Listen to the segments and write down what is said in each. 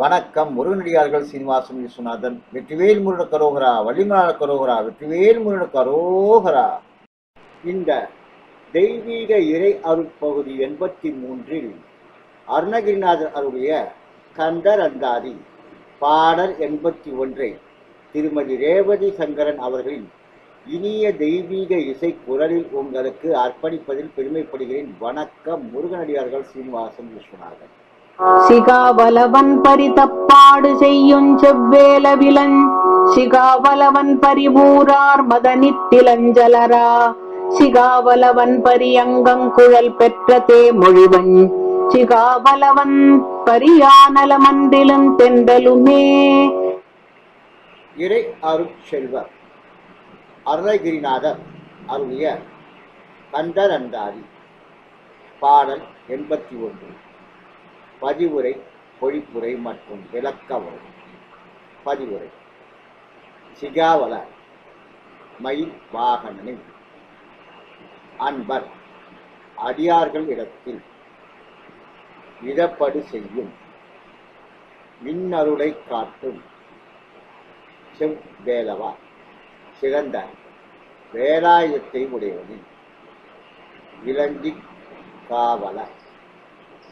வணக்கம் முருகனடியார்கள் சீனிவாசன் விஸ்வநாதன் வெற்றிவேல் முருகன் கரோகரா வள்ளிமலாள கரோகரா வெற்றிவேல் முருட கரோகரா. இந்த தெய்வீக இறை அருட்பகுதி எண்பத்தி மூன்றில் அருணகிரிநாதர் அருடைய கந்தர் அந்தாதி பாடல் எண்பத்தி ஒன்றை திருமதி ரேவதி சங்கரன் அவர்களின் இனிய தெய்வீக இசை குரலில் உங்களுக்கு அர்ப்பணிப்பதில் பெருமைப்படுகிறேன். வணக்கம் முருகனடியார்கள் சீனிவாசன் விஸ்வநாதன். சிகாவலவன் பரிதப்பாடு செய்யும் செவ்வேலவிலன். சிகாவலவன் பரிபூரார் மதனித்திலஞ்சலரா சிகாவலவன் பரியங்கங்குழல் பெற்ற தே மொழிவன் சிகாவலவன் பரியானலமன்றிலும் தெண்டலுமே இறை அருட்செல்வர் அருணகிரிநாதர் அருளிய கந்தர் பாடல் எண்பத்தி ஒன்று. பதிவுரை பொழிப்புரை மற்றும் விளக்க உரை. பதிவுரை. சிகாவல மயில் வாகனனின் அன்பர் அடியார்கள் இடத்தில் இடப்படு செய்யும் மின்னருளை காட்டும் செவ்வேலவா. சிறந்த வேலாயத்தை உடையவனின் விலங்கி காவல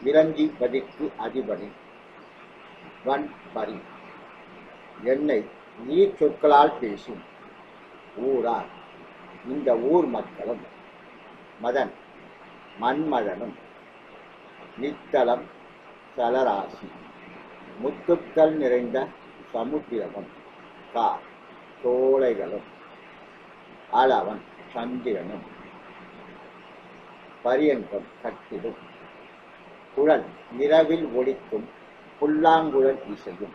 விலங்கி பதிக்கு அதிபதி. வன் பரி. என்னை நீர் சொற்களால் பேசும் ஊரார். இந்த ஊர் மக்களும் மதன் மன்மதனும் நித்தளம் சலராசி முத்துக்கள் நிறைந்த சமுத்திரமும் கா தோளைகளும் அளவன் சந்திரனும் பரியங்கம் கட்டிடும். குழல் நிலவில் ஒழிக்கும் புல்லாங்குழல் இசையும்.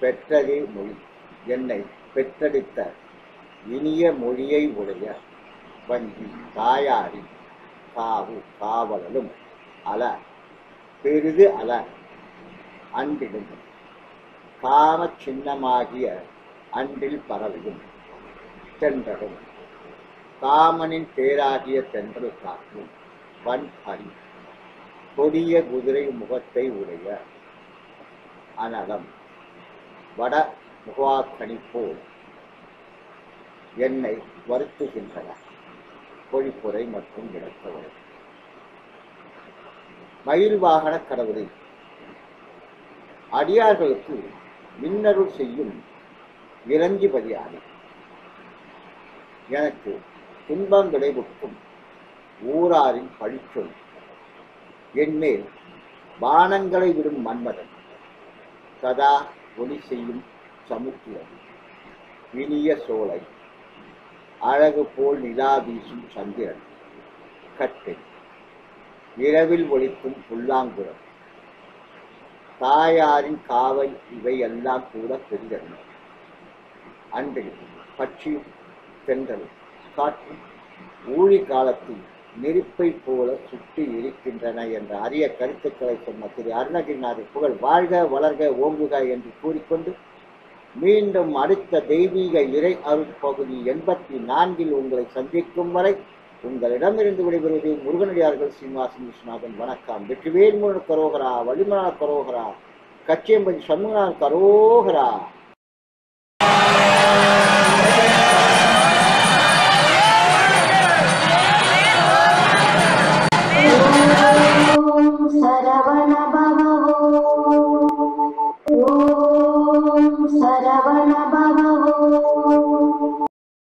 பெற்றதே மொழி என்னை பெற்றெடுத்த இனிய மொழியை உடைய வங்கி தாயாரி காவு காவலலும் அல பெரிது அல அன்றிலும் காம சின்னமாகிய அன்றில் பரவியும் தென்றலும். காமனின் பேராகிய தென்றல் காற்றும் வன் அறிவு கொடிய குதிரை முகத்தை உடைய அனலம் வட முகாக்கணிப்போ என்னை வருத்துகின்றன. பொழிப்புரை மற்றும் விளக்க மயில் வாகன கடவுளை அடியார்களுக்கு மின்னருள் செய்யும் இறங்கிபதியானே எனக்கு துன்பம் விளைவுக்கும் ஊராரின் பழிச்சொல் என்மேல் பானங்களை விடும் மன்மதன். சதா ஒளி செய்யும் சமுத்திரம். இனிய சோலை அழகு போல் நிலா வீசும் சந்திரன் கட்டை இரவில் ஒழிக்கும் புல்லாங்குரம் தாயாரின் காவல் இவை எல்லாம் கூட பெரிதல்ல அன்றில் பட்சியும் தென்றலும் காற்றும் ஊழி காலத்தில் நெருப்பை போல சுற்றி இருக்கின்றன என்ற அரிய கருத்துக்களை சொன்ன திரு அருணகிரிநாதர் புகழ் வாழ்க வளர்க ஓங்குக என்று கூறிக்கொண்டு மீண்டும் அடுத்த தெய்வீக இறை அருட்பகுதி எண்பத்தி நான்கில் உங்களை சந்திக்கும் வரை உங்களிடமிருந்து விடைபெறுவது முருகனடியார்கள் சீனிவாசன் விஸ்வநாதன். வணக்கம். வெற்றிவேல் முருகன் கரோகரா வள்ளிமனார் கரோகரா கச்சியம்பதி சண்முகநாதன் கரோகரா. वण भग ओ शरवण भग